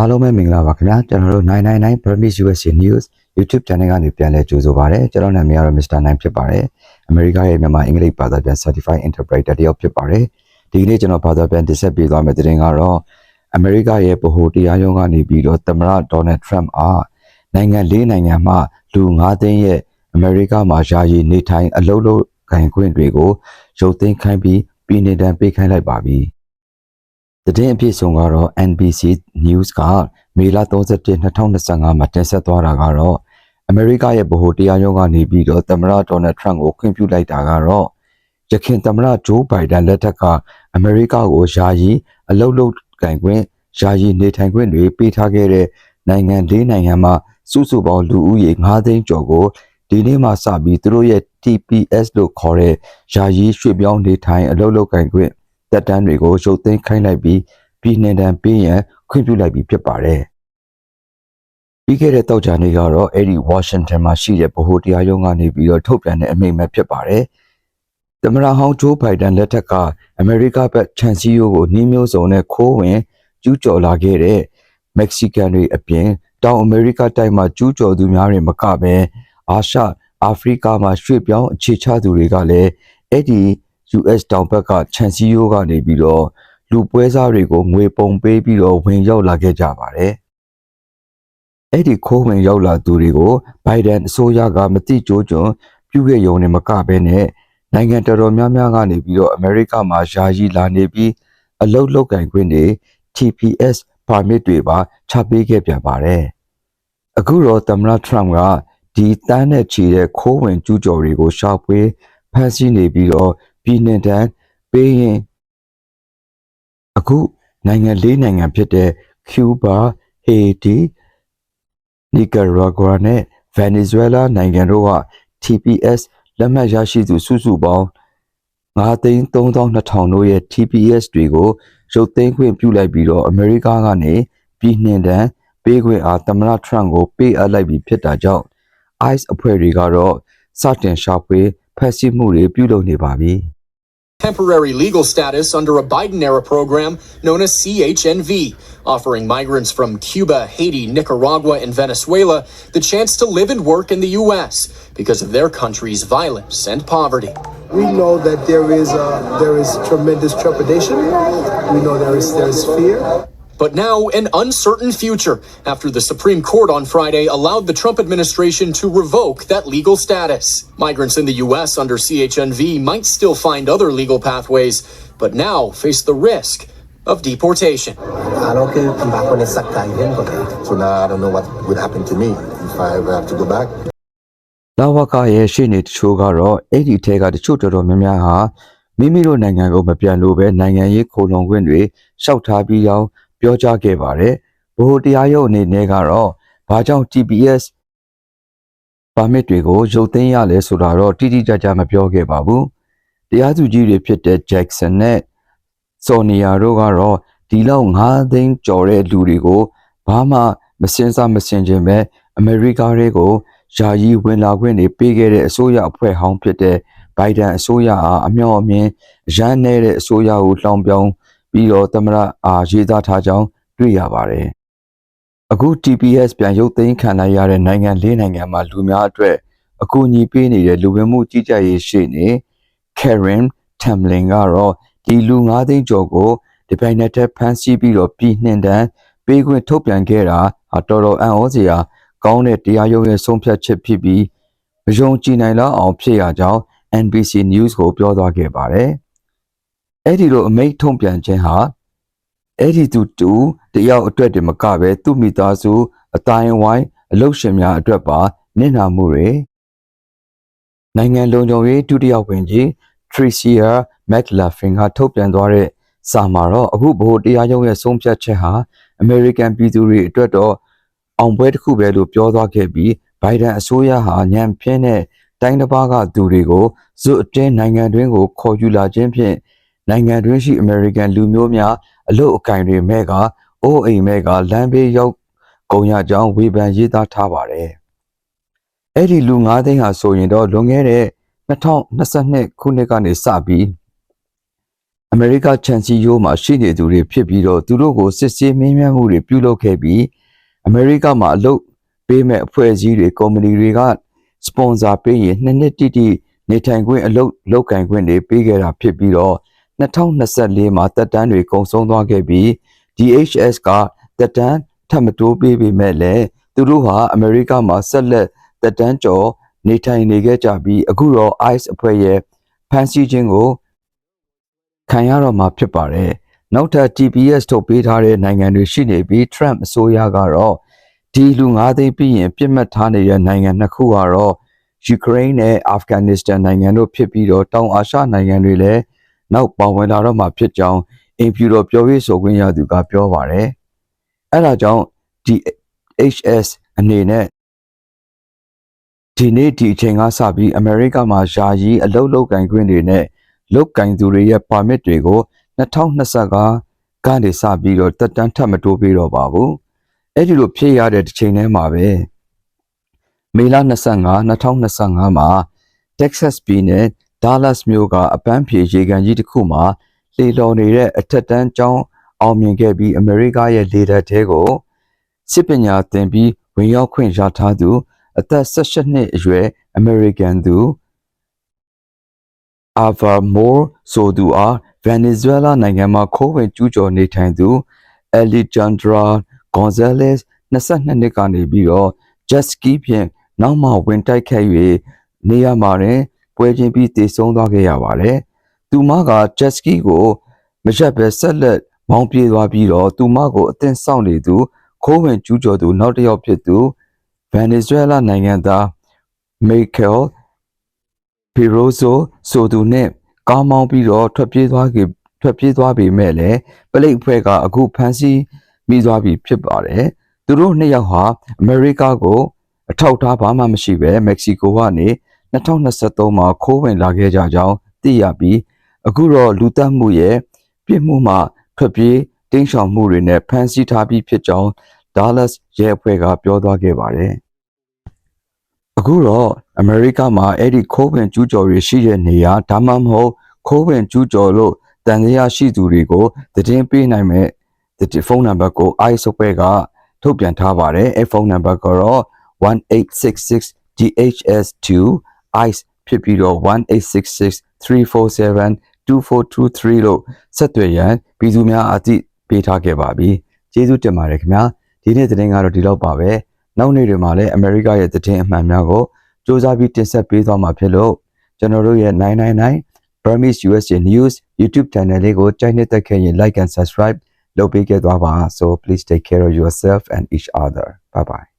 အားလုံးပဲမင်္ဂလာပါခင်ဗျာကျွန်တော်တို့999 Promise USA News YouTube channel ကနေပြန်လည်ကြိုဆိုပါရစေကျွန်တော်နာမည်ကတော့ Mr. 9ဖြစ်ပါတယ်အမေရိကရဲ့မြန်မာအင်္ဂလိပ်ဘာသာပြန် Certified Interpreter တယောက်ဖြစ်ပါတယ်ဒီကနေ့ကျွန်တော်ဘာသာပြန်တင်ဆက်ပေးသွားမယ့်သတင်းကတော့အမေရိကရဲ့ဗဟိုတရားရုံးကနေပြီးတော့သမ္မတ Donald Trump အားနိုင်ငံလေးနိုင်ငံမှလူ9သိန်းရဲ့အမေရိကမှာယာယီနေထိုင်အလုပ်လုပ်ကိုင်ခွင့်တွေကိုရုပ်သိမ်းခိုင်းပြီးပြည်내တန်းပေးခိုင်းလိုက်ပါပြီ သတင်းအပြည့်စုံကတော့ NBC News ကမေလ31 2025မှာတင်ဆက်သွားတာကတော့အမေရိကရဲ့ဗဟိုတရားရုံးကနေပြီးတော့သမ္မတဒေါ်နယ်ထရန့်ကိုခွင့်ပြုလိုက်တာကတော့ရခိုင်သမ္မတဂျိုးဘိုင်ဒန်လက်ထက်ကအမေရိကကိုယာယီအလုတ်လုတ်ကင်ခွင့်ယာယီနေထိုင်ခွင့်တွေပေးထားခဲ့တဲ့နိုင်ငံ၄နိုင်ငံမှာစုစုပေါင်းလူဦးရေ9သိန်းကျော်ကိုဒီနေ့မှစပြီးသူတို့ရဲ့ TPS လို့ခေါ်တဲ့ယာယီရွှေ့ပြောင်းနေထိုင်အလုတ်လုတ်ကင်ခွင့် တက်တန်းတွေကိုရုပ်သိမ်းခိုင်းလိုက်ပြီးပြည်နှင်တန်ပေးရန်ခွင့်ပြုလိုက်ပြီးဖြစ်ပါတယ်။ပြီးခဲ့တဲ့တောက်ကြနေ့ကတော့အဲ့ဒီဝါရှင်တန်မှာရှိတဲ့ဗဟိုတရားရုံးကနေပြီးတော့ထုတ်ပြန်တဲ့အမိန့်ပဲဖြစ်ပါတယ်။သမ္မတဟောင်းဂျိုးဘိုင်ဒန်လက်ထက်ကအမေရိကဘက်ခြံစည်းရိုးကိုနှီးမျိုးစုံနဲ့ခိုးဝင်ကျူးကျော်လာခဲ့တဲ့မက္ကဆီကန်တွေအပြင်တောင်အမေရိကတိုက်မှာကျူးကျော်သူများတွေမကဘဲအာရှအာဖရိကမှာရွှေ့ပြောင်းအခြေချသူတွေကလည်းအဲ့ဒီ US တောင်ဘက်ကခြံစည်းရိုးကနေပြီးတော့လူပွဲစားတွေကိုငွေပုံပေးပြီးတော့ဝင်ရောက်လာခဲ့ကြပါတယ်။အဲ့ဒီခိုးဝင်ရောက်လာသူတွေကိုဘိုင်ဒန်အစိုးရကမတိကျိုးကျွန်းပြုခဲ့ရုံနဲ့မကဘဲနဲ့နိုင်ငံတော်တော်များများကနေပြီးတော့အမေရိကမှာယာယီလာနေပြီးအလုတ်လုတ်ကင်ခွင့်တွေ TPS ပါမစ်တွေပါချပေးခဲ့ပြန်ပါတယ်။အခုတော့သမ္မတထရမ့်ကဒီတန်းနဲ့ချီတဲ့ခိုးဝင်ကျူးကျော်တွေကိုရှာဖွေဖမ်းဆီးနေပြီးတော့ပြည်နှင်တန်းပေးရင်အခုနိုင်ငံလေးနိုင်ငံဖြစ်တဲ့ကျူးဘာဟေတီနီကာရာဂွာနဲ့ဗင်နီဇွဲလားနိုင်ငံတို့က TPS လက်မှတ်ရရှိသူစုစုပေါင်း9,3200တို့ရဲ့ TPS တွေကိုရုပ်သိမ်းခွင့်ပြုလိုက်ပြီးတော့အမေရိကကနေပြည်နှင်တန်းပေးခွင့်အားသမ္မတထရန့်ကိုပေးအပ်လိုက်ပြီးဖြစ်တာကြောင့် ICE အဖွဲ့တွေကတော့စတင်ရှာဖွေ ဖမ်းဆီးမှုတွေပြုလုပ်နေပါပြီ။ temporary legal status under a Biden era program known as CHNV, offering migrants from Cuba, Haiti, Nicaragua, and Venezuela the chance to live and work in the U.S. because of their country's violence and poverty. We know that there is uh, there is tremendous trepidation. We know there is there is fear. But now, an uncertain future after the Supreme Court on Friday allowed the Trump administration to revoke that legal status. Migrants in the U.S. under CHNV might still find other legal pathways, but now face the risk of deportation. I don't care if back when it's sucked again, but so now I don't know what would happen to me if I ever have to go back. လာဝကရဲ့ရှေ့နေတချို့ကတော့အဲ့ဒီထဲကတချို့တော်တော်များများဟာမိမိတို့နိုင်ငံကိုမပြန်လို့ပဲနိုင်ငံရေးခိုလုံခွင့်တွေရှောက်ထားပြီးကြောင်း ပြောကြားခဲ့ပါတယ်။ဘိုးတရားရုံးအနေနဲ့ကတော့ဘာကြောင့် TPS ပါမစ်တွေကိုရုပ်သိမ်းရလဲဆိုတာတော့တိတိကျကျမပြောခဲ့ပါဘူး။တရားသူကြီးတွေဖြစ်တဲ့ Jackson နဲ့ Sonia တို့ကတော့ဒီလောက်9သိန်းကျော်တဲ့လူတွေကိုဘာမှမစင်စားမစင်ခြင်းပဲအမေရိကတွေကိုယာယီဝင်လာခွင့်တွေပေးခဲ့တဲ့အစိုးရအဖွဲ့ဟောင်းဖြစ်တဲ့ဘိုင်ဒန်အစိုးရအားအမြောက်အမြင်ရန်နေတဲ့အစိုးရကိုလှောင်ပြောင် ပြီးတော့သမရအားရေးသားထားကြောင်းတွေ့ရပါတယ်။အခု TPS ပြန်ရုပ်သိမ်းခံလိုက်ရတဲ့နိုင်ငံ၄နိုင်ငံမှာလူများအတွက်အကူအညီပေးနေတဲ့လူဝင်မှုကြီးကြပ်ရေးရှိနေ Karen Tamlin ကတော့ဒီလူ9သိန်းကျော်ကိုဒီပိုင်းနဲ့တက်ဖမ်းဆီးပြီးတော့ပြည်နှင်တန်းပေးခွင့်ထုတ်ပြန်ခဲ့တာဟာတော်တော်အံ့ဩစရာကောင်းတဲ့တရားရုံးရဲ့ဆုံးဖြတ်ချက်ဖြစ်ပြီးမယုံကြည်နိုင်လောက်အောင်ဖြစ်ရကြောင်း NBC News ကိုပြောသွားခဲ့ပါတယ်။ အဲ့ဒီလိုအမိန့်ထုံပြန်ခြင်းဟာအဲ့ဒီသူတူတယောက်အတွက်တည်းမကပဲသူ့မိသားစုအတိုင်းဝိုင်းအလုပ်ရှင်များအတွက်ပါနစ်နာမှုတွေနိုင်ငံလုံခြုံရေးဒုတိယဝန်ကြီး Tricia McLaughlin ကထုတ်ပြန်သွားတဲ့စာမှာတော့အခုဘို့တရားရုံးရဲ့ဆုံးဖြတ်ချက်ဟာ American ပြည်သူတွေအတွက်တော့အောင်ပွဲတစ်ခုပဲလို့ပြောသွားခဲ့ပြီးဘိုင်ဒန်အစိုးရဟာညံပြင်းတဲ့တိုင်းတစ်ပါးကသူတွေကိုဇွတ်အတင်းနိုင်ငံတွင်းကိုခေါ်ယူလာခြင်းဖြင့် နိုင်ငံတွင်းရှိ American လူမျိုးများအလုတ်အကင်တွေမဲ့ကအိုးအိမ်မဲ့ကလမ်းဘေးရောက်ကုန်ရကြောင်းဝေဖန်ရေးသားထားပါတယ်။အဲ့ဒီလူ9သိန်းဟာဆိုရင်တော့လွန်ခဲ့တဲ့2022ခုနှစ်ကနေစပြီးအမေရိကချန်စီယိုမှာရှိနေသူတွေဖြစ်ပြီးတော့သူတို့ကိုစစ်ဆေးမင်းမြတ်မှုတွေပြုလုပ်ခဲ့ပြီးအမေရိကမှာအလုပ်ပေးမဲ့အဖွဲ့အစည်းတွေကုမ္ပဏီတွေကစပွန်ဆာပေးရင်နှစ်နှစ်တိတိနေထိုင်ခွင့်အလုပ်လုပ်ကင်ခွင့်တွေပေးခဲ့တာဖြစ်ပြီးတော့ 2024မှာတက်တန်းတွေကုန်ဆုံးသွားခဲ့ပြီး DHS ကတက်တန်းထပ်မတိုးပေးပေမဲ့လည်းသူတို့ဟာအမေရိကမှာဆက်လက်တက်တန်းကျော်နေထိုင်နေခဲ့ကြပြီးအခုတော့ ICE အဖွဲ့ရဲ့ဖမ်းဆီးခြင်းကိုခံရတော့မှာဖြစ်ပါတယ်။နောက်ထပ် TPS ထုတ်ပေးထားတဲ့နိုင်ငံတွေရှိနေပြီး Trump အစိုးရကတော့ဒီလူ9သိန်းပြီးရင်ပြစ်မှတ်ထားနေတဲ့နိုင်ငံနှစ်ခုကတော့ယူကရိန်းနဲ့အာဖဂန်နစ္စတန်နိုင်ငံတို့ဖြစ်ပြီးတော့တောင်အာရှနိုင်ငံတွေလည်း နောက်ပါဝင်လာတော့မှာဖြစ်ကြောင်းအင်ဖြူတော်ပြောရေးဆိုခွင့်ရသူကပြောပါတယ်။အဲဒါကြောင့်ဒီ HS အနေနဲ့ဒီနေ့ဒီအချိန်ကစပြီးအမေရိကမှာယာယီအလုတ်လုတ်ကင်ခွင့်တွေနဲ့လုတ်ကင်သူတွေရဲ့ပါမစ်တွေကို2025ကနေစပြီးတော့တက်တန်းထပ်မတိုးပေးတော့ပါဘူးအဲ့ဒီလိုဖြစ်ရတဲ့တစ်ချိန်တည်းမှာပဲမေလ25 2025မှာ Texas ပြည်နယ် Dallas မြို့ကအပန်းဖြေရေကန်ကြီးတစ်ခုမှာလှေလော်နေတဲ့အထက်တန်းကျောင်းအောင်မြင်ခဲ့ပြီးအမေရိကရဲ့လေတပ်ထဲကိုစစ်ပညာသင်ပြီးဝင်ရောက်ခွင့်ရထားသူ အသက်18နှစ်အရွယ်အမေရိကန်သူ Ava Moore ဆိုသူအားဗင်နီဇွဲလားနိုင်ငံမှာခိုးဝင်ကျူးကျော်နေထိုင်သူ Alejandra Gonzalez 22နှစ်ကနေပြီးတော့ jet ski ဖြင့်နောက်မှဝင်တိုက်ခဲ့၍နေရာမှာတွင် ပွဲချင်းပြီးတည်ဆုံသွားခဲ့ရပါတယ်။သူမက jet ski ကိုမရက်ပဲဆက်လက်မောင်းပြေးသွားပြီးတော့သူမကိုအသင်ဆောင်နေသူခိုးဝင်ကျူးကျော်သူနောက်တစ်ယောက်ဖြစ်သူဗင်နီဇွဲလားနိုင်ငံသား Michael ပီရိုဇိုဆိုသူနဲ့ကားမောင်းပြီးတော့ထွက်ပြေးသွားခဲ့ထွက်ပြေးသွားပေမဲ့လည်းပလိတ်အဖွဲ့ကအခုဖမ်းဆီးမိသွားပြီဖြစ်ပါတယ်။သူတို့နှစ်ယောက်ဟာအမေရိကကိုအထောက်အထားဘာမှမရှိဘဲမက္ကဆီကိုကနေ 2023မှာခိုးဝင်လာခဲ့ကြကြောင်းသိရပြီးအခုတော့လူတက်မှုရဲ့ပြစ်မှုမှထွက်ပြေးတင်းရှောင်မှုတွေနဲ့ဖမ်းဆီးထားပြီးဖြစ်ကြောင်း Dallas ရဲအဖွဲ့ကပြောသွားခဲ့ပါတယ်။အခုတော့အမေရိကမှာအဲ့ဒီခိုးဝင်ကျူးကျော်တွေရှိတဲ့နေရာဒါမှမဟုတ်ခိုးဝင်ကျူးကျော်လို့တန်တရားရှိသူတွေကိုသတင်းပေးနိုင်မဲ့ဒီဖုန်းနံပါတ်ကို ICE အဖွဲ့ကထုတ်ပြန်ထားပါတယ်အဲ့ဖုန်းနံပါတ်ကတော့1866 DHS2 ICE ဖြစ်ပြီးတော့1866 347 2423လို့ဆက်သွယ်ရန်ပြည်သူများအသိပေးထားခဲ့ပါပြီကျေးဇူးတင်ပါတယ်ခင်ဗျာဒီနေ့သတင်းကတော့ဒီလောက်ပါပဲနောက်နေ့တွေမှာလည်းအမေရိကရဲ့သတင်းအမှန်များကိုစ조사ပြီးတင်ဆက်ပေးသွားမှာဖြစ်လို့ကျွန်တော်တို့ရဲ့999 Burmese USA News YouTube channel လေးကိုကြိုက်နှစ်သက်ခဲ့ရင် like and subscribe လုပ်ပေးခဲ့သွားပါ so please take care of yourself and each other bye bye